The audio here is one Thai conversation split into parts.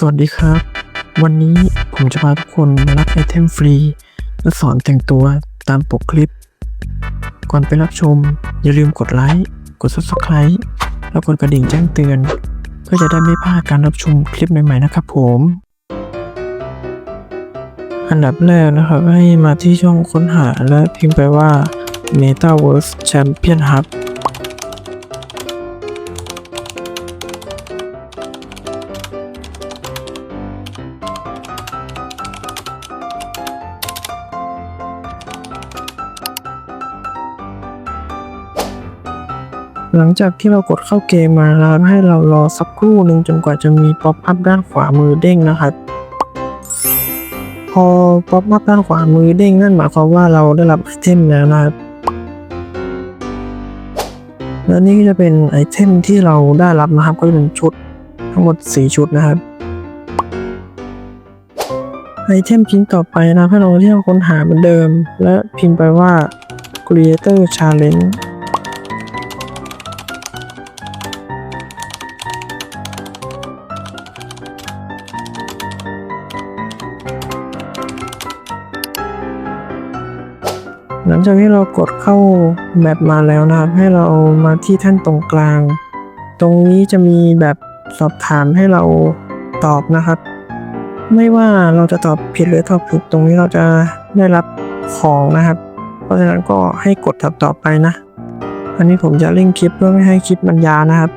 สวัสดีครับ วันนี้ผมจะพาทุกคนมารับไอเทมฟรี และสอนแต่งตัวตามปกคลิป ก่อนไปรับชม อย่าลืมกดไลค์ กด subscribe แล้วกดกระดิ่งแจ้งเตือน เพื่อจะได้ไม่พลาดการรับชมคลิปใหม่ ๆ นะครับผม อันดับแรกนะครับ ให้มาที่ช่องค้นหาและพิมพ์ไปว่า Metaverse Champion Hub หลังจากที่เรากดเข้าเกมมาแล้วให้เรารอสักครู่หนึ่งจนกว่าจะมีป๊อปอัพด้านขวามือเด้งนะครับ พอป๊อปอัพด้านขวามือเด้งนั่นหมายความว่าเราได้รับไอเทมแล้วนะครับและนี่ก็จะเป็นไอเทมที่เราได้รับนะครับก็จะเป็นชุดทั้งหมด 4 ชุดนะครับไอเทมชิ้นต่อไปนะให้เราที่เราค้นหาเหมือนเดิม และพิมพ์ไปว่า Creator Challenge หลังจากที่เรากดเข้าแมปมาแล้วนะครับ ให้เรามาที่แท่านตรงกลาง ตรงนี้จะมีแบบสอบถามให้เราตอบนะครับ ไม่ว่าเราจะตอบผิดหรือตอบถูกตรงนี้เราจะได้รับของนะครับ เพราะฉะนั้นก็ให้กดถับต่อไปนะ อันนี้ผมจะเร่งคลิปเพื่อไม่ให้คลิปมันยาวนะครับ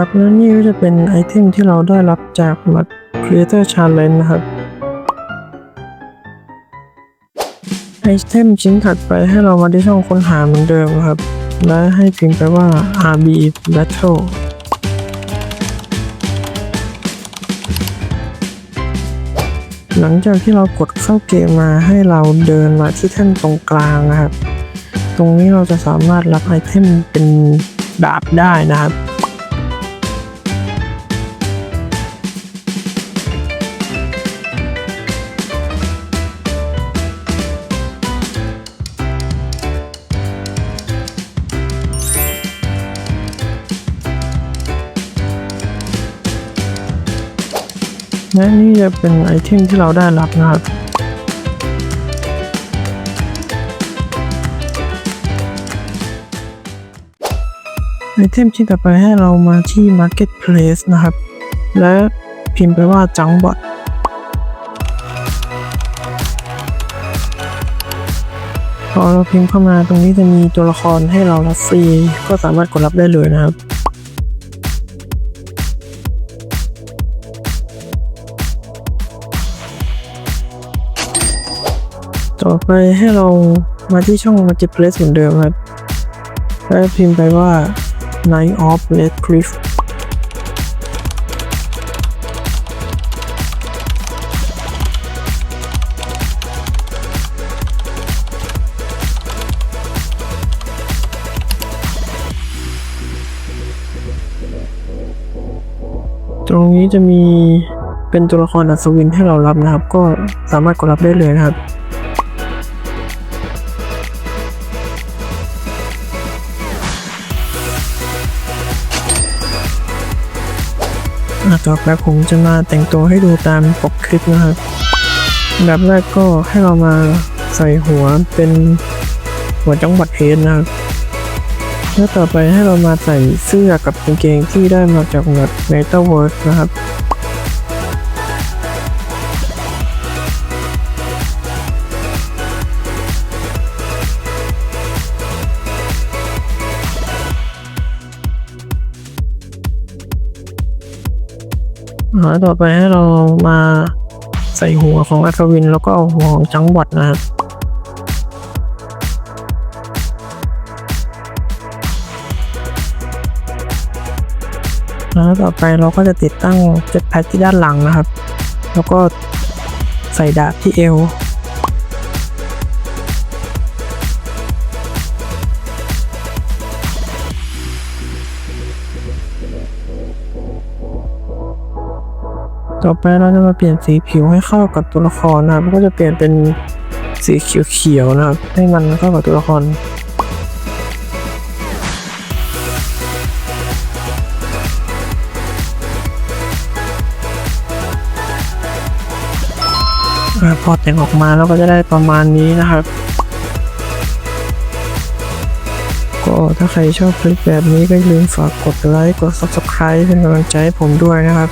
ครับและนี่ก็จะเป็นไอเทมที่เราได้รับจากมัด Creator Challenge นะครับไอเทมชิ้นถัดไปให้เรามาที่ช่องค้นหาเหมือนเดิมครับ และให้พิมพ์ไปว่า RB Battle หลังจากที่เรากดเข้าเกมมาให้เราเดินมาที่แท่นตรงกลางนะครับ ตรงนี้เราจะสามารถรับไอเทมเป็นดาบได้นะครับ และนี่จะเป็นไอเทมที่เราได้รับนะครับไอเทมชิ้นต่อไปให้เรามาที่ Marketplace นะครับ และพิมพ์ไปว่าจังบอทพอเราพิมพ์เข้ามาตรงนี้จะมีตัวละครให้เรารับฟรีก็สามารถกดรับได้เลยนะครับ ต่อไปให้เรามาที่ช่อง Marketplace เหมือนเดิมครับแล้วพิมพ์ไปว่า Night of Red Cliff ตรงนี้จะมีเป็นตัวละครอัศวินให้เรารับนะครับ ก็สามารถกดรับได้เลยนะครับ ต่อไปผมจะมาแต่งตัวให้ดูตามปกคลิปนะครับอันดับแรกก็ให้เรามาใส่หัวเป็นหัวจังหวัดเฮดนะครับแล้วต่อไปให้เรามาใส่เสื้อกับกางเกงที่ได้มาจากแบบ Metaverse นะครับ แล้วต่อไปให้เรามาใส่หัวของอัศวิน แล้วก็เอาหัวของจังบอดนะครับแล้วต่อไปเราก็จะติดตั้งเจ็ตแพ็คที่ด้านหลังนะครับ แล้วก็ใส่ดาบที่เอว ต่อไปเราจะมาเปลี่ยนสีผิวให้เข้ากับตัวละครนะครับก็จะเปลี่ยนเป็นสีเขียวๆนะครับ ให้มันเข้ากับตัวละครพอแต่งออกมาแล้วก็จะได้ประมาณนี้นะครับ ก็ถ้าใครชอบคลิปแบบนี้ก็อย่าลืมฝากกดไลค์ กด subscribe เป็นกำลังใจให้ผมด้วยนะครับ